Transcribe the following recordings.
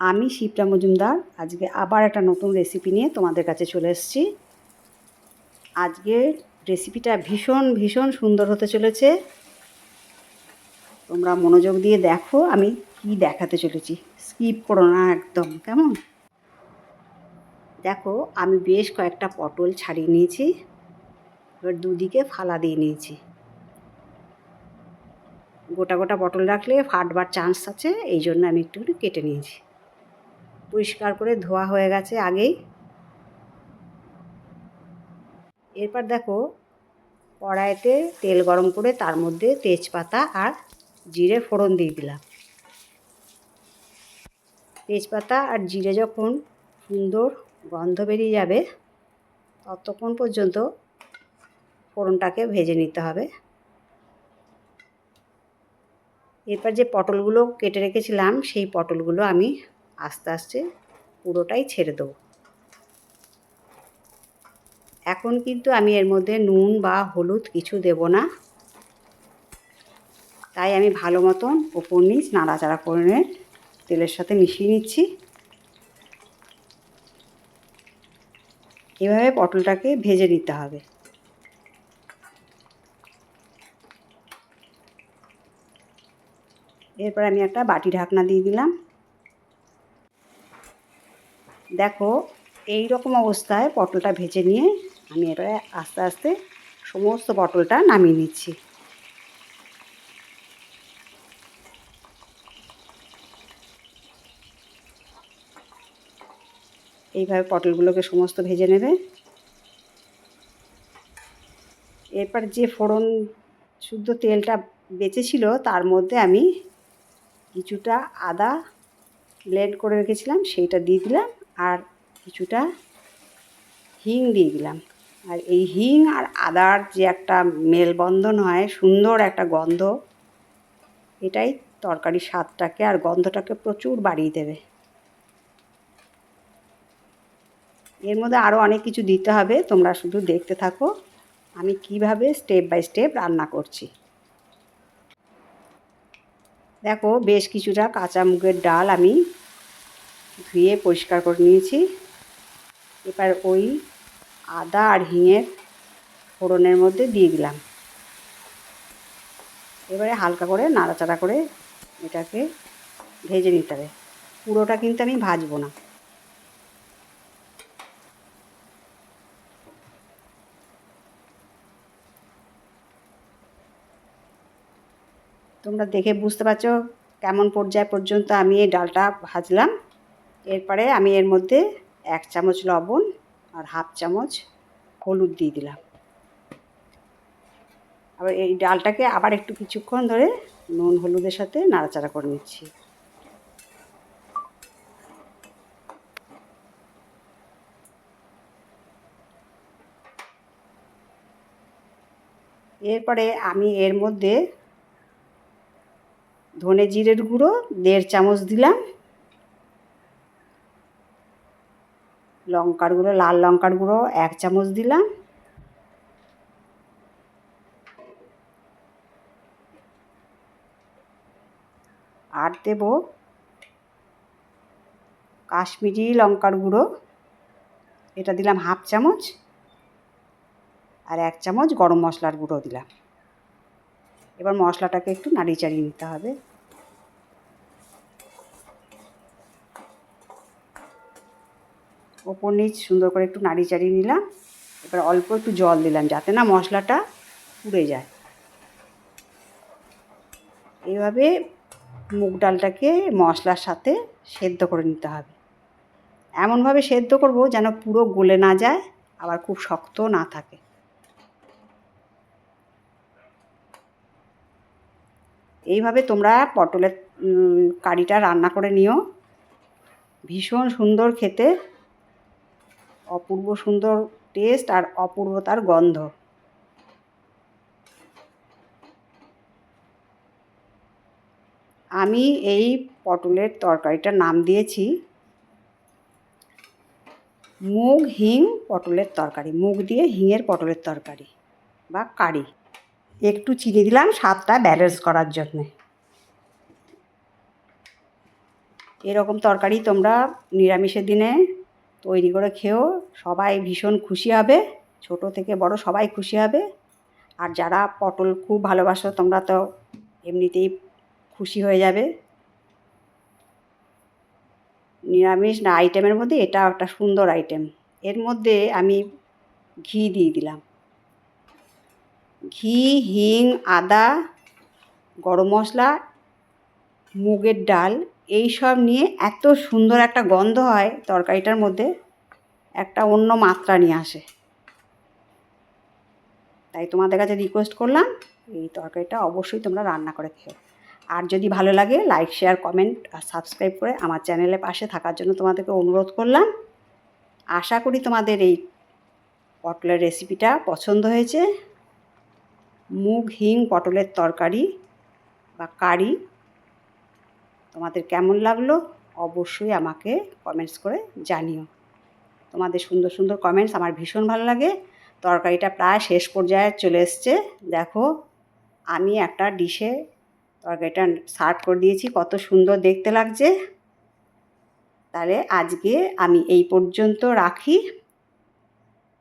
আমি শিপ্রা মজুমদার। আজকে আবার একটা নতুন রেসিপি নিয়ে তোমাদের কাছে চলে এসেছি। আজকে রেসিপিটা ভীষণ ভীষণ সুন্দর হতে চলেছে। তোমরা মনোযোগ দিয়ে দেখো, আমি কি দেখাতে চলেছি। স্কিপ করো না একদম, কেমন? দেখো, আমি বেশ কয়েকটা পটল ছাড়িয়ে নিয়েছি। এবার দুদিকে ফালা দিয়ে নিয়েছি। গোটা গোটা পটল রাখলে, ফাটবার চান্স আছে, এই জন্য আমি একটু কেটে নিয়েছি। পরিষ্কার করে ধোয়া হয়ে গেছে আগেই। এরপর দেখো, কড়াইতে তেল গরম করে তার মধ্যে তেজপাতা আর জিরে ফোড়ন দিয়ে দিলাম। তেজপাতা আর জিরে যখন সুন্দর গন্ধ বেরিয়ে যাবে, ততক্ষণ পর্যন্ত ফোড়নটাকে ভেজে নিতে হবে। এরপর যে পটলগুলো কেটে রেখেছিলাম, সেই পটলগুলো আমি আস্তে আস্তে পুরোটাই ছেড়ে দেবো। এখন কিন্তু আমি এর মধ্যে নুন বা হলুদ কিছু দেব না। তাই আমি ভালো মতন ওপর নিচ নাড়াচাড়া করে তেলের সাথে মিশিয়ে নিচ্ছি। এভাবে পটলটাকে ভেজে নিতে হবে। এরপর আমি একটা বাটি ঢাকনা দিয়ে দিলাম। দেখো এই রকম অবস্থায় পটলটা ভেজে নিয়ে আমি এবারে আস্তে আস্তে সমস্ত পটলটা নামিয়ে নিচ্ছি। এইভাবে পটলগুলোকে সমস্ত ভেজে নেবে। এরপর যে ফোড়ন শুদ্ধ তেলটা বেঁচেছিল, তার মধ্যে আমি কিছুটা আদা ব্লেন্ড করে রেখেছিলাম, সেইটা দিয়ে দিলাম। আর কিছুটা হিং দিয়ে দিলাম। আর এই হিং আর আদার যে একটা মেলবন্ধন হয়, সুন্দর একটা গন্ধ, এটাই তরকারির স্বাদটাকে আর গন্ধটাকে প্রচুর বাড়িয়ে দেবে। এর মধ্যে আরও অনেক কিছু দিতে হবে, তোমরা শুধু দেখতে থাকো আমি কীভাবে স্টেপ বাই স্টেপ রান্না করছি। দেখো, বেশ কিছুটা কাঁচা মুগের ডাল আমি ধুয়ে পরিষ্কার করে নিয়েছি। এবার ওই আদা আর হিঙের ফোড়নের মধ্যে দিয়ে দিলাম। এবারে হালকা করে নাড়াচাড়া করে এটাকে ভেজে নিতে হবে। পুরোটা কিন্তু আমি ভাজবো না। তোমরা দেখে বুঝতে পারছ কেমন পর্যায় পর্যন্ত আমি এই ডালটা ভাজলাম। এরপরে আমি এর মধ্যে এক চামচ লবণ আর হাফ চামচ হলুদ দিয়ে দিলাম। আবার এই ডালটাকে আবার একটু কিছুক্ষণ ধরে নুন হলুদের সাথে নাড়াচাড়া করে নিচ্ছি। এরপরে আমি এর মধ্যে ধনে জিরের গুঁড়ো দেড় চামচ দিলাম। লঙ্কার গুঁড়ো, লাল লঙ্কার গুঁড়ো, এক চামচ দিলাম। আর দেব কাশ্মীরি লঙ্কার গুঁড়ো। এটা দিলাম হাফ চামচ। আর এক চামচ গরম মশলার গুঁড়ো দিলাম। এবার মশলাটাকে একটু নাড়িয়ে চাড়িয়ে নিতে হবে। ওপর নিচ সুন্দর করে একটু নাড়িয়ে চাড়িয়ে নিলাম। এবার অল্প একটু জল দিলাম যাতে না মশলাটা পুড়ে যায়। এইভাবে মুগ ডালটাকে মশলার সাথে সেদ্ধ করে নিতে হবে। এমনভাবে সেদ্ধ করব যেন পুরো গলে না যায়, আবার খুব শক্ত না থাকে। এইভাবে তোমরা পটলের কারিটা রান্না করে নিও। ভীষণ সুন্দর খেতে। অপূর্ব সুন্দর টেস্ট আর অপূর্বতার গন্ধ। আমি এই পটলের তরকারিটার নাম দিয়েছি মুগ হিং পটলের তরকারি। মুগ দিয়ে হিঙের পটলের তরকারি বা কারি। একটু চিনি দিলাম স্বাদটা ব্যালেন্স করার জন্যে। এরকম তরকারি তোমরা নিরামিষের দিনে তৈরি করে খেও সবাই ভীষণ খুশি হবে, ছোট থেকে বড় সবাই খুশি হবে। আর যারা পটল খুব ভালোবাসো, তোমরা তো এমনিতেই খুশি হয়ে যাবে। নিরামিষ না, আইটেমের মধ্যে এটা একটা সুন্দর আইটেম। এর মধ্যে আমি ঘি দিয়ে দিলাম। ঘি, হিং, আদা, গরম মশলা, মুগের ডাল এই সব নিয়ে এত সুন্দর একটা গন্ধ হয় তরকারিটার মধ্যে, একটা অন্য মাত্রা নিয়ে আসে। তাই তোমাদের কাছে রিকোয়েস্ট করলাম, এই তরকারিটা অবশ্যই তোমরা রান্না করে খেও। আর যদি ভালো লাগে লাইক শেয়ার কমেন্ট আর সাবস্ক্রাইব করে আমার চ্যানেলের পাশে থাকার জন্য তোমাদেরকে অনুরোধ করলাম। আশা করি তোমাদের এই পটলের রেসিপিটা পছন্দ হয়েছে। মুগ, হিং, পটলের তরকারি বা কারি তোমাদের কেমন লাগল অবশ্যই আমাকে কমেন্টস করে জানিও। তোমাদের সুন্দর সুন্দর কমেন্টস আমার ভীষণ ভালো লাগে। তরকারিটা প্রায় শেষ পর্যায়ে চলে এসছে। দেখো, আমি একটা ডিশে তরকারিটা সার্ভ করে দিয়েছি, কত সুন্দর দেখতে লাগছে। তাহলে আজকে আমি এই পর্যন্ত রাখি।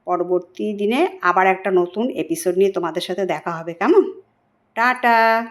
পরবর্তী দিনে আবার একটা নতুন এপিসোড নিয়ে তোমাদের সাথে দেখা হবে। কেমন? টাটা!